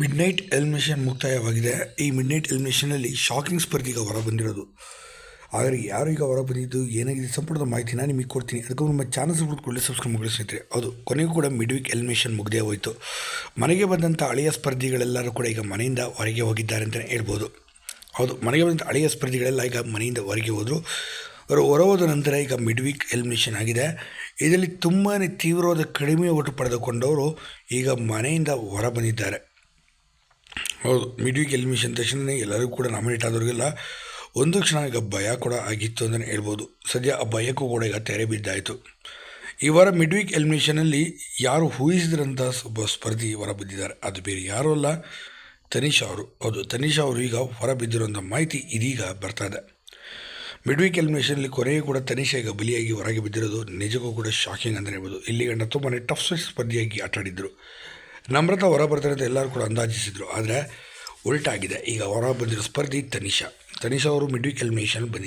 Mid night elimination ಮುಕ್ತಾಯವಾಗಿದೆ. ಈ mid night ಎಲಿಮಿನೇಷನಲ್ಲಿ shocking ಸ್ಪರ್ಧೆ ಈಗ ಹೊರ ಬಂದಿರೋದು. ಆದರೆ ಯಾರು ಈಗ ಹೊರ ಬಂದಿದ್ದು, ಏನಾಗಿದೆ ಸಂಪುಟದ ಮಾಹಿತಿ ನಾನು ನಿಮಗೆ ಕೊಡ್ತೀನಿ. ಅದಕ್ಕೂ ನಮ್ಮ ಚಾನಲ್ ಕೂಡಲೇ ಸಬ್ಸ್ಕ್ರೈಬ್ ಮಾಡಿ ಸ್ನೇಹಿತರೆ. ಹೌದು, ಕೊನೆಗೂ ಕೂಡ ಮಿಡ್ ವೀಕ್ ಎಲಿಮಿನೇಷನ್ ಮುಗ್ದೇ ಹೋಯಿತು. ಮನೆಗೆ ಬಂದಂಥ ಹಳೆಯ ಸ್ಪರ್ಧಿಗಳೆಲ್ಲರೂ ಕೂಡ ಈಗ ಮನೆಯಿಂದ ಹೊರಗೆ ಹೋಗಿದ್ದಾರೆ ಅಂತಲೇ ಹೇಳ್ಬೋದು. ಹೌದು, ಮನೆಗೆ ಬಂದಂಥ ಹಳೆಯ ಸ್ಪರ್ಧಿಗಳೆಲ್ಲ ಈಗ ಮನೆಯಿಂದ ಹೊರಗೆ ಹೋದರು. ಅವರು ಹೊರ ಹೋದ ನಂತರ ಈಗ ಮಿಡ್ ವೀಕ್ ಎಲಿಮಿನೇಷನ್ ಆಗಿದೆ. ಇದರಲ್ಲಿ ತುಂಬಾ ತೀವ್ರವಾದ ಕಡಿಮೆ ಓಟು ಪಡೆದುಕೊಂಡವರು ಈಗ ಮನೆಯಿಂದ ಹೊರ ಬಂದಿದ್ದಾರೆ. ಹೌದು ಮಿಡ್ ವೀಕ್ ಎಲಿಮಿನೇಷನ್ ತಕ್ಷಣ ಎಲ್ಲರಿಗೂ ಕೂಡ ನಾಮಿನೇಟ್ ಆದವ್ರಿಗೆಲ್ಲ ಒಂದು ಕ್ಷಣ ಈಗ ಭಯ ಕೂಡ ಆಗಿತ್ತು ಅಂತಲೇ ಹೇಳ್ಬೋದು. ಸದ್ಯ ಆ ಭಯಕ್ಕೂ ಕೂಡ ಈಗ ತೆರೆ ಬಿದ್ದಾಯಿತು. ಈ ವಾರ ಮಿಡ್ ವೀಕ್ ಯಾರು ಊಹಿಸಿದ್ರಂಥ ಒಬ್ಬ ಸ್ಪರ್ಧಿ ಹೊರ ಬಿದ್ದಿದ್ದಾರೆ. ಅದು ಬೇರೆ ಯಾರೂ ಅಲ್ಲ, ತನಿಷಾ ಅವರು. ಹೌದು, ತನಿಷಾ ಅವರು ಈಗ ಹೊರ ಬಿದ್ದಿರುವಂಥ ಮಾಹಿತಿ ಇದೀಗ ಬರ್ತಾ ಇದೆ. ಮಿಡ್ ವೀಕ್ ಎಲಿಮಿನೇಷನಲ್ಲಿ ಕೊನೆಗೂ ಕೂಡ ತನಿಷಾ ಈಗ ಬಲಿಯಾಗಿ ಹೊರಗೆ ಬಿದ್ದಿರೋದು ನಿಜಕ್ಕೂ ಕೂಡ ಶಾಕಿಂಗ್ ಅಂತಲೇ ಹೇಳ್ಬೋದು. ಇಲ್ಲಿ ಗಂಡ ತುಂಬಾ ಟಫ್ ಸ್ಪರ್ಧಿಯಾಗಿ ಆಟಾಡಿದ್ರು. ನಮ್ರತಾ ಹೊರ ಬರ್ತಾರೆ ಅಂತ ಎಲ್ಲರೂ ಕೂಡ ಅಂದಾಜಿಸಿದ್ರು. ಆದರೆ ಉಲ್ಟಾಗಿದೆ. ಈಗ ಹೊರ ಬಂದಿರೋ ಸ್ಪರ್ಧಿ ತನಿಷಾ. ತನಿಷಾ ಅವರು ಮಿಡ್ ವೀಕ್ ಎಲಿಮಿನೇಷನ್